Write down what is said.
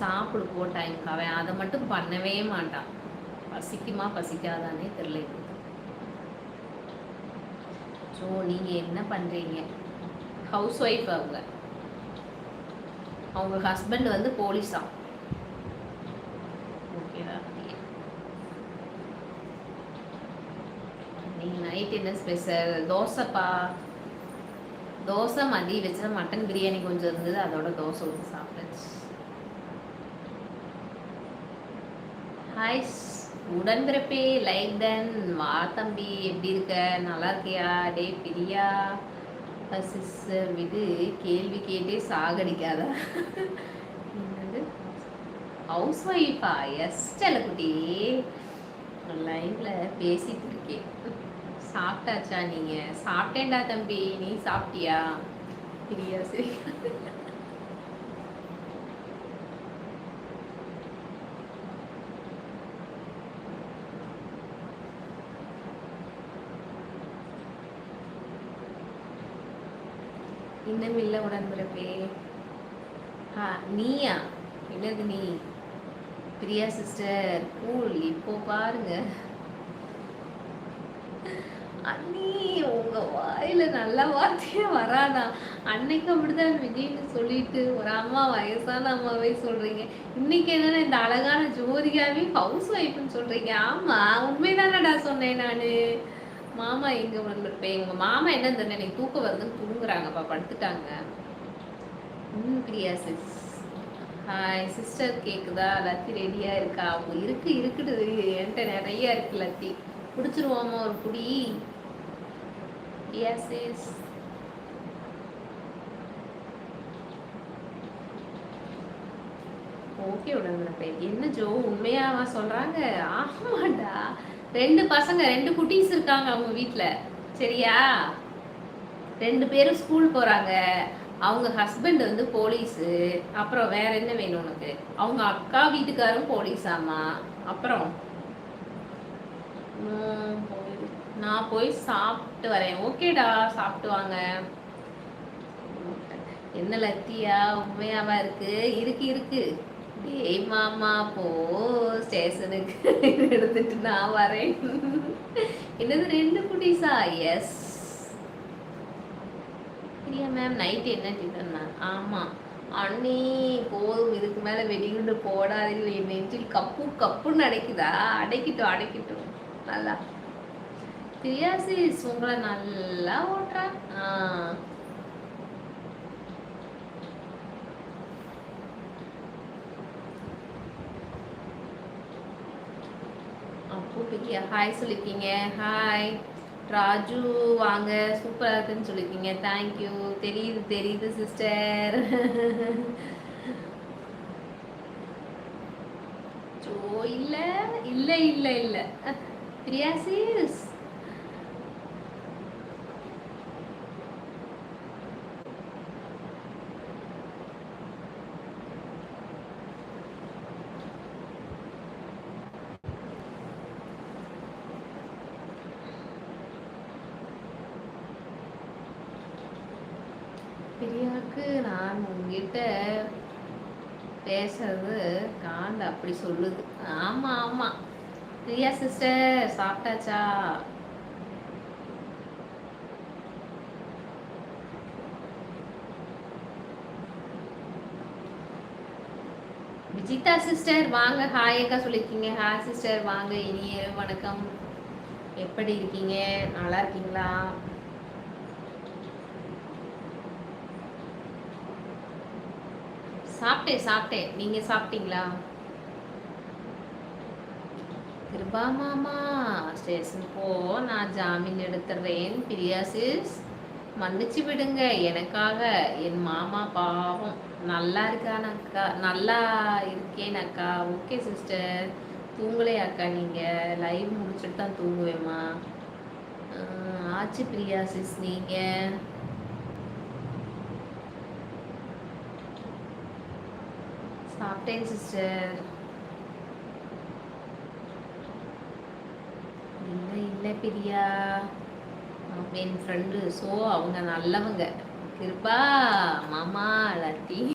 சாப்பிடு போ டைம்க்கு அவன் அதை மட்டும் பண்ணவே மாட்டான். பசிக்குமா பசிக்காதானே தெரியல ஸோ நீங்கள் என்ன பண்ணுறீங்க ஹவுஸ் ஒய்ஃப் அவங்க. அவங்க ஹஸ்பண்ட் வந்து போலீஸா ஓகேடா நீங்கள் நைட் என்ன ஸ்பெஷல் தோசைப்பா? தோசை மதிய வச்சா மட்டன் பிரியாணி கொஞ்சம் இருந்தது அதோட தோசை ஊற்றி சாப்பிட்டுச்சு ஹாய் உடன்பிறப்பே லைக் டன் வா தம்பி எப்படி இருக்க? நல்லா இருக்கியா? டே பிரியா. சிஸ்டர் விடு. கேள்வி கேட்டே சாகடிக்காதா. ஹவுஸ் ஒய்ஃபா எஸ் செல்லக்குட்டி. லைன்ல பேசிகிட்டு இருக்கேன். சாப்பிட்டாச்சா நீங்கள் சாப்பிட்டேன்டா தம்பி. நீ சாப்பிட்டியா? பிரியா சரி. இன்னும் இல்லை உடன்பிறப்பே. ஆ நீயா? என்னது நீ? பிரியா சிஸ்டர் கூல் இப்போ பாருங்க. அண்ணி உங்க வாயில நல்ல வார்த்தையே வராதா? அன்னைக்கு அப்படிதான் விஜய்னு சொல்லிட்டு ஒரு அம்மா வயசான அம்மாவே சொல்றீங்க. இன்னைக்கு என்னன்னா இந்த அழகான ஜோதிகாவே ஹவுஸ் ஒய்ஃப்னு சொல்றீங்க. ஆமா உண்மைதானடா சொன்னேன் நானு. மாமா எங்க வந்திருப்பேன் உங்க மாமா என்ன தெரியல எனக்கு தூக்கம் வருதுன்னு தூங்குறாங்கப்பா படுத்துட்டாங்க. ம் பிரியா சிஸ் ஹாய் சிஸ்டர் கேக்குதா? லத்தி ரெடியா இருக்கா? அவங்க இருக்கு இருக்குது என்கிட்ட நிறைய இருக்கு லத்தி. பிடிச்சிருவோமா ஒரு குடி? பிரியா சிஸ் ஓகே உடனே என்ன ஜோ உண்மையாவா சொல்றாங்க? ஆமாண்டா ரெண்டு பசங்க ரெண்டு குட்டீஸ் இருக்காங்க அவங்க வீட்டில் சரியா? ரெண்டு பேரும் ஸ்கூல் போகிறாங்க அவங்க ஹஸ்பண்ட் வந்து போலீஸு அப்புறம் வேற என்ன வேணும் உனக்கு? அவங்க அக்கா வீட்டுக்காரும் போலீஸாமா அப்புறம்? நான் போய் சாப்பிட்டு வரேன். ஓகேடா சாப்பிட்டு வாங்க. என்ன லத்தியா? உண்மையாவா இருக்கு? இருக்கு இருக்கு. ஏய் மாமா போ ஸ்டேஷனுக்கு எடுத்துட்டு நான் வரேன். என்னது ரெண்டு குட்டீஸா? எஸ் இல்லையா மேம் நைட் என்ன டிஃபன் மேம் ஆமாம் அண்ணி போதும். இதுக்கு மேலே வெடிகுண்டு போடாதீங்க. என் நெஞ்சில் கப்பு கப்புன்னு அடைக்குதா? அடைக்கிட்டோம் அடைக்கிட்டோம். நல்லா. பிரியாசிஸ் உங்களை நல்லா ஓட்டுறேன் ஆ. கூப்பிட்டியா ஹாய் சொல்லியிருக்கீங்க ஹாய் ராஜு வாங்க. சூப்பராக இருக்குன்னு சொல்லியிருக்கீங்க தேங்க்யூ தெரியுது தெரியுது சிஸ்டர் ஜோ இல்லை இல்லை இல்லை இல்லை. பிரியாசிஸ் பிரியாவுக்கு நான் உங்ககிட்ட பேசுறது காண்ட அப்படி சொல்லுது. ஆமா ஆமா. பிரியா சிஸ்டர் சாப்பிட்டாச்சா? விஜிதா சிஸ்டர் வாங்க. ஹாய் எங்க சொல்லியிருக்கீங்க ஹாய் சிஸ்டர் வாங்க. இனிய வணக்கம். எப்படி இருக்கீங்க? நல்லா இருக்கீங்களா? சாப்பிட்டேன் சாப்பிட்டேன் நீங்க சாப்பிட்டீங்களா? கிருபா மாமா ஸ்டேஷன் போ நான் ஜாமீன் எடுத்துறேன். பிரியாசிஸ் மன்னிச்சு விடுங்க. எனக்காக என் மாமா பாவம். நல்லா இருக்கான் அக்கா. நல்லா இருக்கேன் அக்கா. Okay sister. தூங்கலையா அக்கா நீங்க? லைவ் முடிச்சுட்டு தான் தூங்குவேம்மா. ஆச்சு பிரியாசிஸ் நீங்க. Uh, சாப்பிட்டேன் சிஸ்டர் இல்லை இல்லை பிரியா. என் ஃப்ரெண்டு ஸோ அவங்க நல்லவங்க. கிருபா மாமா லத்தி